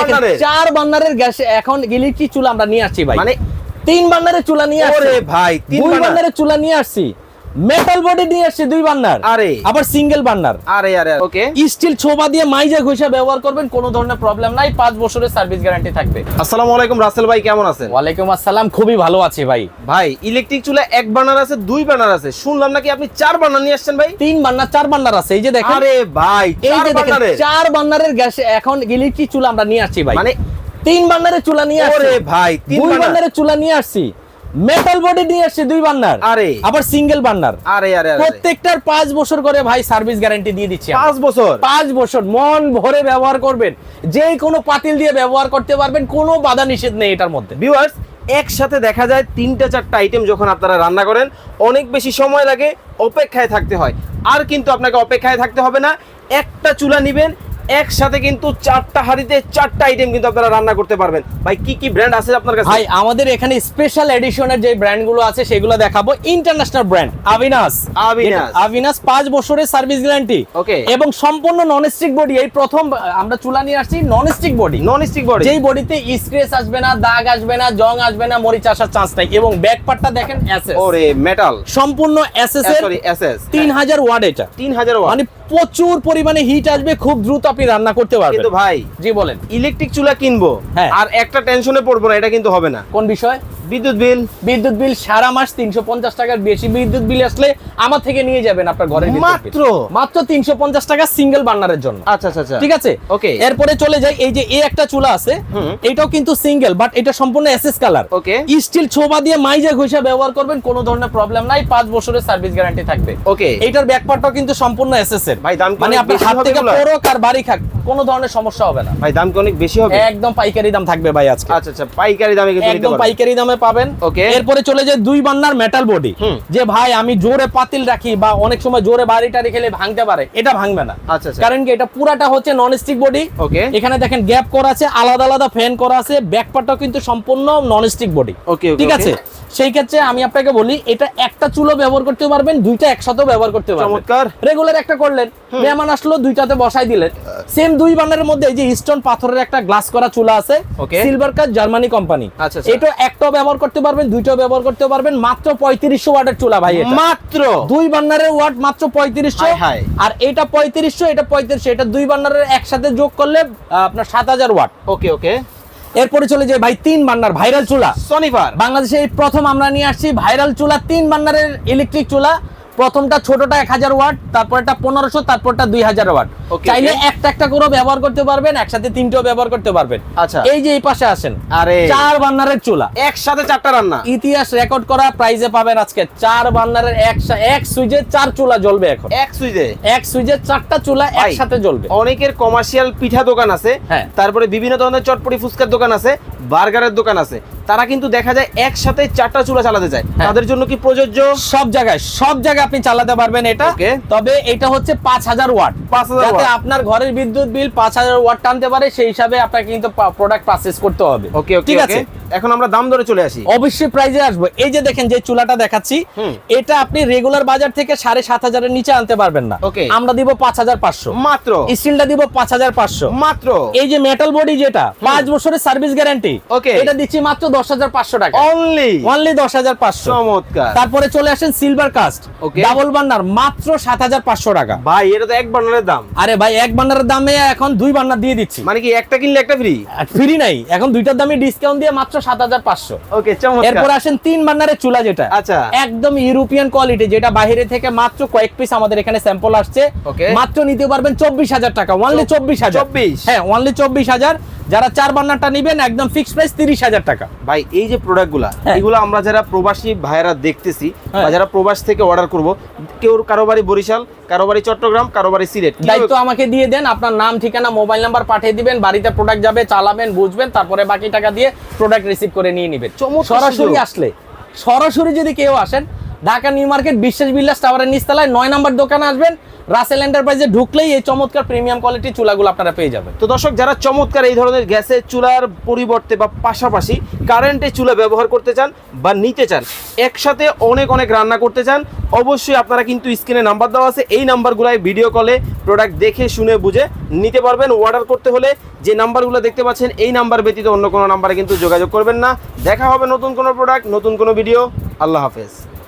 দেখেন, চার বান্নারের গ্যাস এখন ইলেকট্রিক চুলা আমরা নিয়ে আসছি ভাই। মানে তিন বান্নারের চুলা নিয়ে আসছি। ভাই তিন বান্দারের বান্নারের চুলা নিয়ে আসছি। মেটাল বডি নিয়ে আসছি দুই বান্নার। আরে। আবার সিঙ্গেল বান্নার। আরে আরে ওকে। স্টিল ছোবা দিয়ে মাইজা ঘষা ব্যবহার করবেন কোনো ধরনের প্রবলেম নাই পাঁচ বছরের সার্ভিস গ্যারান্টি থাকবে। আসসালামু আলাইকুম রাসেল ভাই কেমন আছেন? ওয়ালাইকুম আসসালাম খুবই ভালো আছি ভাই। ভাই ইলেকট্রিক চুলা এক বার্নার আছে দুই বার্নার আছে। শুনলাম নাকি আপনি চার বার্নার নিয়ে আসছেন ভাই? তিন বান্নার চার বান্নার আছে এই যে দেখেন। আরে ভাই এই যে দেখেন চার বান্নারের গ্যাস এখন ইলেকট্রিক চুলা আমরা নিয়ে আসছি ভাই। মানে তিন বান্নারের চুলা নিয়ে আসছি। ভাই তিন বান্নারের চুলা নিয়ে আসছি। মেটাল বডি নিয়ে আসছে দুই বান্নার। আরে। আবার সিঙ্গেল বান্নার। আরে আরে প্রত্যেকটার পাঁচ বছর করে ভাই সার্ভিস গ্যারান্টি দিয়ে দিচ্ছি। পাঁচ বছর? পাঁচ বছর মন ভরে ব্যবহার করবেন। যে কোনো পাতিল দিয়ে ব্যবহার করতে পারবেন কোনো বাধা নিষেধ নেই এটার মধ্যে। ভিউয়ার্স একসাথে দেখা যায় তিনটা চারটা আইটেম যখন আপনারা রান্না করেন অনেক বেশি সময় লাগে অপেক্ষায় থাকতে হয়। আর কিন্তু আপনাকে অপেক্ষায় থাকতে হবে না একটা চুলা নিবেন একসাথে কিন্তু চারটা হাঁড়িতে চারটা আইটেম কিন্তু আপনারা রান্না করতে পারবেন। ভাই কি কি ব্র্যান্ড আছে আপনার কাছে? ভাই আমাদের এখানে স্পেশাল এডিশনের যে ব্র্যান্ডগুলো আছে সেগুলো দেখাবো। International brand আভিনাস আভিনাস। আভিনাস পাঁচ বছরের সার্ভিস গ্যারান্টি Okay. এবং সম্পূর্ণ নন স্টিক বডি এই প্রথম আমরা চুলা নিয়ে আসছি non stick body non stick body যেই বডিতে স্ক্রেচ আসবে না দাগ আসবে না জং আসবে না মরিচ আসার চান্স নাই। এবং ব্যাক পার্টটা দেখেন এসএস ওরে মেটাল সম্পূর্ণ এসএস এর সরি এসএস তিন হাজার ওয়াট এটা। তিন হাজার ওয়াট। মানে প্রচুর পরিমাণে হিট আসবে খুব দ্রুত আপনি রান্না করতে পারবেন। কিন্তু ভাই জি বলেন। ইলেকট্রিক চুলা কিনবো হ্যাঁ। আর একটা টেনশনে পড়ব না এটা কিন্তু হবে না। কোন বিষয়? বিদ্যুৎ বিল বিদ্যুৎ বিল সারা মাস তিনশো পঞ্চাশ টাকার বেশি বিদ্যুৎ বিল আসলে আমার থেকে নিয়ে যাবেন আপনার bill। মাত্র? মাত্র তিনশো পঞ্চাশ টাকা সিঙ্গেল বার্নারের জন্য। আচ্ছা আচ্ছা আচ্ছা। ঠিক আছে? Okay. এরপরে চলে যাই এই যে এই একটা চুলা আছে এটাও কিন্তু সিঙ্গেল বাট এটা সম্পূর্ণ এসএস কালার Okay. স্টিল ছোবা দিয়ে মাইজা ঘষা ব্যবহার করবেন কোনো ধরনের প্রবলেম নাই পাঁচ বছরের সার্ভিস গ্যারান্টি থাকবে। ওকে এইটার ব্যাকপার্টটাও কিন্তু সম্পূর্ণ এসএস এর। ভাই, দাম মানে আপনার হাত থেকে? পড়ুক আর বাড়ি খাক কোনো ধরনের সমস্যা হবে না। ভাই দাম কি অনেক বেশি হবে? একদম পাইকারি দাম থাকবে ভাই আজকে। আচ্ছা আচ্ছা পাইকারি দামে একদম পাইকারি দামে পাবেন Okay. এরপরে চলে যায় দুই বান্নার মেটাল বডি যে ভাই আমি জোরে পাতিল রাখি বা অনেক সময় জোরে বাড়িটা রেখে ভাঙতে পারে এটা ভাঙবে না। আচ্ছা আচ্ছা। কারণ কি এটা পুরাটা হচ্ছে নন স্টিক বডি ওকে এখানে দেখেন গ্যাপ করা আছে আলাদা আলাদা ফ্যান করা আছে ব্যাক পার্টটাও কিন্তু সম্পূর্ণ নন স্টিক বডি ওকে ওকে ঠিক আছে? সেই ক্ষেত্রে আমি আপনাকে বলি এটা একটা চুলো ব্যবহার করতে পারবেন দুইটা একসাথেও ব্যবহার করতে পারবেন। চমৎকার। রেগুলার একটা করলেন মেহমান আসলো দুইটাতে বসাই দিলেন। সেম দুই বান্ডারের মধ্যে এই যে স্টোন পাথরের একটা গ্লাস করা চুলা আছে সিলভার কাট জার্মানি কোম্পানি আচ্ছা, আচ্ছা। এটা একটাও ব্যবহার করতে পারবেন দুইটাও ব্যবহার করতে পারবেন। মাত্র পঁয়ত্রিশশো ওয়াটের চুলা ভাই মাত্র? দুই বান্নারের ওয়াট মাত্র পঁয়ত্রিশশো। আর এটা পঁয়ত্রিশশো এটা পঁয়ত্রিশশো এটা দুই বান্নারের একসাথে যোগ করলে আপনার সাত হাজার ওয়াট। ওকে ওকে। এরপরে চলে যায় ভাই তিন বান্নার ভাইরাল চুলা। সনিফার বাংলাদেশে এই প্রথম আমরা নিয়ে আসছি ভাইরাল চুলা তিন বান্নারের ইলেকট্রিক চুলা। প্রথমটা ছোটটা এক হাজার ওয়াট তারপরটা পনেরোশো তারপরটা দুই হাজার ওয়াট। চাইলে একটা একটা করে ব্যবহার করতে পারবেন একসাথে তিনটেও ব্যবহার করতে পারবেন। আচ্ছা। এই যে এই পাশে আসেন আরে। চার বান্নারের চুলা। একসাথে চারটা রান্না। ইতিহাস রেকর্ড করা প্রাইজে পাবেন আজকে। চার বান্নারের এক এক সুইচে চার চুলা জ্বলবে এখন। এক সুইজে এক সুইচে চারটা চুলা একসাথে জ্বলবে। অনেকের কমার্শিয়াল পিঠা দোকান আছে হ্যাঁ। তারপরে বিভিন্ন ধরনের চটপটি ফুচকার দোকান আছে বার্গারের দোকান আছে। তারা কিন্তু দেখা যায় একসাথে চারটা চুলা চালাতে চায়। হ্যাঁ। তাদের জন্য কি প্রযোজ্য? সব জায়গায় সব জায়গায় আপনি চালাতে পারবেন এটা। তবে এটা হচ্ছে পাঁচ হাজার ওয়াট। পাঁচ হাজার আপনার ঘরের বিদ্যুৎ বিল পাঁচ হাজার ওয়াট টানতে পারে সেই হিসাবে আপনাকে কিন্তু প্রোডাক্ট পারচেস করতে হবে। ওকে ওকে ঠিক আছে? এখন আমরা দাম ধরে চলে আসি। অবশ্যই প্রাইজে আসব। এই যে দেখেন যে চুলাটা দেখাচ্ছি এটা আপনি রেগুলার বাজার থেকে সাড়ে সাত হাজারের নিচে আনতে পারবেন না. আমরা দিব পাঁচ হাজার পাঁচশো। মাত্র? স্টিলটা দিব পাঁচ হাজার পাঁচশো। মাত্র? এই যে মেটাল বডি যেটা পাঁচ বছরের সার্ভিস গ্যারান্টি Okay. এটা দিচ্ছি মাত্র দশ হাজার পাঁচশো টাকা। অনলি অনলি দশ হাজার পাঁচশো। চমৎকার। তারপরে চলে আসেন সিলভার কাস্ট Okay. ডাবল বান্নার মাত্র সাত হাজার পাঁচশো টাকা। ভাই এটা তো এক বান্ডারের দাম। আরে ভাই এক বান্নারের দামে এখন দুই বান্নার দিয়ে দিচ্ছি। মানে কি একটা কিনলে একটা ফ্রি ফ্রি নাই। এখন দুইটার দামে ডিসকাউন্ট দিয়ে মাত্র সাত হাজার পাঁচশো ওকে এরপর আসেন তিন বান্নারের চুলা যেটা আচ্ছা। একদম ইউরোপিয়ান কোয়ালিটি যেটা বাইরে থেকে মাত্র কয়েক পিস আমাদের এখানে স্যাম্পল আসছে মাত্র নিতে পারবেন চব্বিশ হাজার টাকা ওনলি চব্বিশ হাজার 24? হ্যাঁ ওনলি চব্বিশ হাজার যারা চার বান্নারটা নিবেন একদম ফিক্স প্রাইস তিরিশ হাজার টাকা ভাই এই যে প্রোডাক্টগুলা হ্যাঁ। এগুলো আমরা যারা প্রবাসী ভাইয়েরা দেখতেছি হ্যাঁ। বা যারা প্রবাস থেকে অর্ডার করব কেউ কারও বাড়ি বরিশাল কারও বাড়ি চট্টগ্রাম কারও বাড়ি সিলেট দায়িত্ব আমাকে দিয়ে দেন আপনার নাম ঠিকানা মোবাইল নাম্বার পাঠিয়ে দিবেন বাড়িতে প্রোডাক্ট যাবে চালাবেন বুঝবেন তারপরে বাকি টাকা দিয়ে প্রোডাক্ট রিসিভ করে নিয়ে নেবেন। সরাসরি আসলে সরাসরি যদি কেউ আসেন ঢাকা নিউ মার্কেট বিশ্বাস বিল্লাস টাওয়ারের নিচতলায় নয় নাম্বার দোকানে আসবেন। রাসেল এন্টারপ্রাইজে ঢুকলেই এই চমৎকার প্রিমিয়াম কোয়ালিটির চুলাগুলো আপনারা পেয়ে যাবেন। তো দর্শক, যারা চমৎকার এই ধরনের গ্যাসের চুলার পরিবর্তে বা পাশাপাশি কারেন্টের চুলা ব্যবহার করতে চান বা নিতে চান, একসাথে অনেক অনেক রান্না করতে চান, অবশ্যই আপনারা কিন্তু স্ক্রিনে নাম্বার দেওয়া আছে। এই নাম্বারগুলোয় ভিডিও কলে প্রোডাক্ট দেখে, শুনে, বুঝে নিতে পারবেন। অর্ডার করতে হলে যে নাম্বারগুলো দেখতে পাচ্ছেন, এই নাম্বার ব্যতীত অন্য কোনো নাম্বারে কিন্তু যোগাযোগ করবেন না। দেখা হবে নতুন কোনো প্রোডাক্ট নতুন কোনো ভিডিও আল্লাহ হাফেজ।